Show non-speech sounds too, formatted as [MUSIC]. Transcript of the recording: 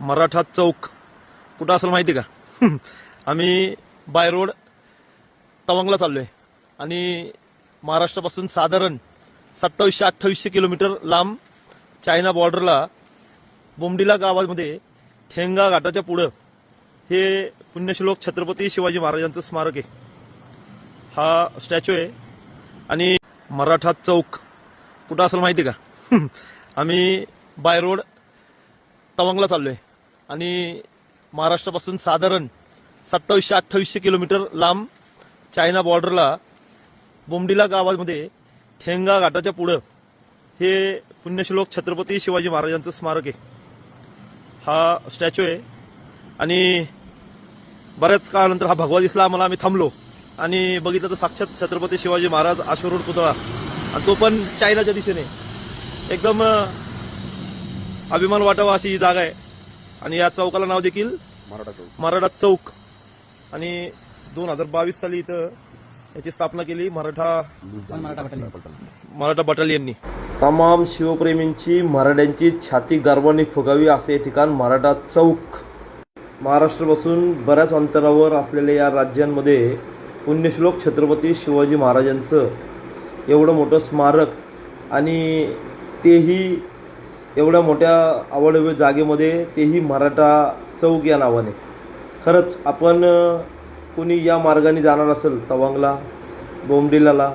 मराठा चौक. कुठं असेल माहिती का? [LAUGHS] आम्ही बाय रोड तवंगला आहे आणि महाराष्ट्रापासून साधारण सत्तावीसशे अठ्ठावीसशे किलोमीटर लांब चायना बॉर्डरला बोमडिला गावामध्ये ठेंगा घाटाच्या पुढं हे पुण्यश्लोक छत्रपती शिवाजी महाराजांचं स्मारक आहे. हा स्टॅच्यू आहे. आणि मराठा चौक. कुठं असेल माहिती का? [LAUGHS] आम्ही बाय रोड तवंगला आहे आणि महाराष्ट्रापासून साधारण सत्तावीसशे अठ्ठावीसशे किलोमीटर लांब चायना बॉर्डरला बोमडिला गावामध्ये ठेंगा घाटाच्या पुढं हे पुण्यश्लोक छत्रपती शिवाजी महाराजांचं स्मारक आहे. हा स्टॅच्यू आहे. आणि बऱ्याच काळानंतर हा भगवा दिसला आम्हाला. आम्ही थांबलो आणि बघितलं तर साक्षात छत्रपती शिवाजी महाराज आश्वरोड पुतळा. आणि तो पण चायनाच्या दिशेने. एकदम अभिमान वाटावा अशी ही जागा आहे. आणि या चौकाला नाव देखील मराठा चौक. मराठा चौक. आणि दोन हजार बावीस साली इथं याची स्थापना केली मराठा मराठा बटालियननी तमाम शिवप्रेमींची मराठ्यांची छाती गर्वाने फुगावी असे ठिकाण मराठा चौक. महाराष्ट्रापासून बऱ्याच अंतरावर असलेल्या या राज्यांमध्ये पुण्यश्लोक छत्रपती शिवाजी महाराजांचं एवढं मोठं स्मारक आणि तेही एवढ्या मोठ्या आवडवे जागेमध्ये तेही मराठा चौक या नावाने. खरंच आपण कोणी या मार्गाने जाणार असेल तवांगला बोमडिलाला